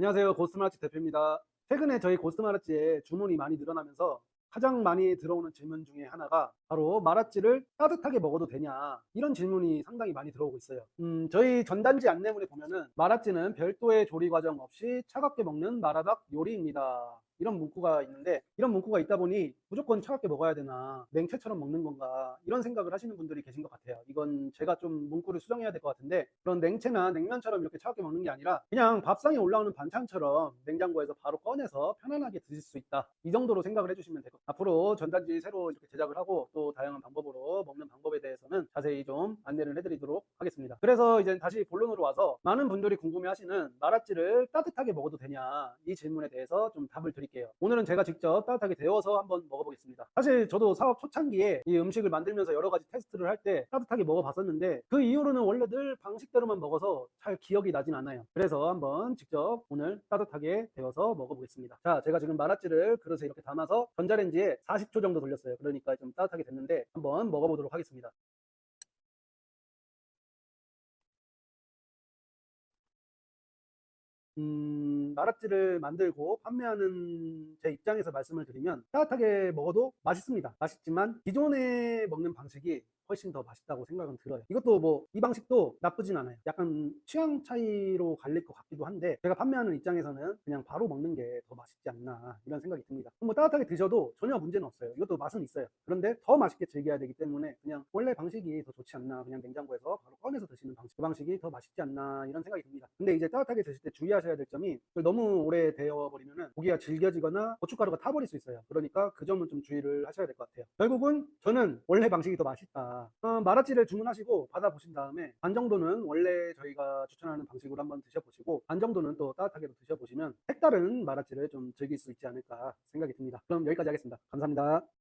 안녕하세요. 고스마라치 대표입니다. 최근에 저희 고스마라치에 주문이 많이 늘어나면서 가장 많이 들어오는 질문 중에 하나가 바로 마라찌를 따뜻하게 먹어도 되냐 이런 질문이 상당히 많이 들어오고 있어요. 음, 저희 전단지 안내문에 보면은 마라찌는 별도의 조리 과정 없이 차갑게 먹는 마라닭 요리입니다. 이런 문구가 있는데 이런 문구가 있다 보니 무조건 차갑게 먹어야 되나 냉채처럼 먹는 건가 이런 생각을 하시는 분들이 계신 것 같아요. 이건 제가 좀 문구를 수정해야 될 것 같은데 그런 냉채나 냉면처럼 이렇게 차갑게 먹는 게 아니라 그냥 밥상에 올라오는 반찬처럼 냉장고에서 바로 꺼내서 편안하게 드실 수 있다. 이 정도로 생각을 해주시면 될 것 같아요. 앞으로 전단지 새로 이렇게 제작을 하고 또 다양한 방법으로 먹는 방법에 대해서는 자세히 좀 안내를 해드리도록 하겠습니다. 그래서 이제 다시 본론으로 와서 많은 분들이 궁금해하시는 마라찌를 따뜻하게 먹어도 되냐 이 질문에 대해서 좀 답을 드릴게요. 오늘은 제가 직접 따뜻하게 데워서 한번 먹어보겠습니다. 사실 저도 사업 초창기에 이 음식을 만들면서 여러 가지 테스트를 할 때 따뜻하게 먹어봤었는데 그 이후로는 원래 늘 방식대로만 먹어서 잘 기억이 나진 않아요. 그래서 한번 직접 오늘 따뜻하게 데워서 먹어보겠습니다. 자, 제가 지금 마라찌를 그릇에 이렇게 담아서 전자레인지에 40초 정도 돌렸어요. 그러니까 좀 따뜻하게 됐는데 한번 먹어보도록 하겠습니다. 음, 마라찌를 만들고 판매하는 제 입장에서 말씀을 드리면 따뜻하게 먹어도 맛있습니다. 맛있지만 기존에 먹는 방식이 훨씬 더 맛있다고 생각은 들어요. 이것도 뭐 이 방식도 나쁘진 않아요. 약간 취향 차이로 갈릴 것 같기도 한데 제가 판매하는 입장에서는 그냥 바로 먹는 게 더 맛있지 않나 이런 생각이 듭니다. 뭐 따뜻하게 드셔도 전혀 문제는 없어요. 이것도 맛은 있어요. 그런데 더 맛있게 즐겨야 되기 때문에 그냥 원래 방식이 더 좋지 않나 그냥 냉장고에서 바로 꺼내서 드시는 방식 그 방식이 더 맛있지 않나 이런 생각이 듭니다. 근데 이제 따뜻하게 드실 때 주의하셔야 될 점이 그걸 너무 오래 데워 버리면은 고기가 질겨지거나 고춧가루가 타버릴 수 있어요. 그러니까 그 점은 좀 주의를 하셔야 될 것 같아요. 결국은 저는 원래 방식이 더 맛있다. 어, 마라찌를 주문하시고 받아보신 다음에 반 정도는 원래 저희가 추천하는 방식으로 한번 드셔보시고 반 정도는 또 따뜻하게도 드셔보시면 색다른 마라찌를 좀 즐길 수 있지 않을까 생각이 듭니다. 그럼 여기까지 하겠습니다. 감사합니다.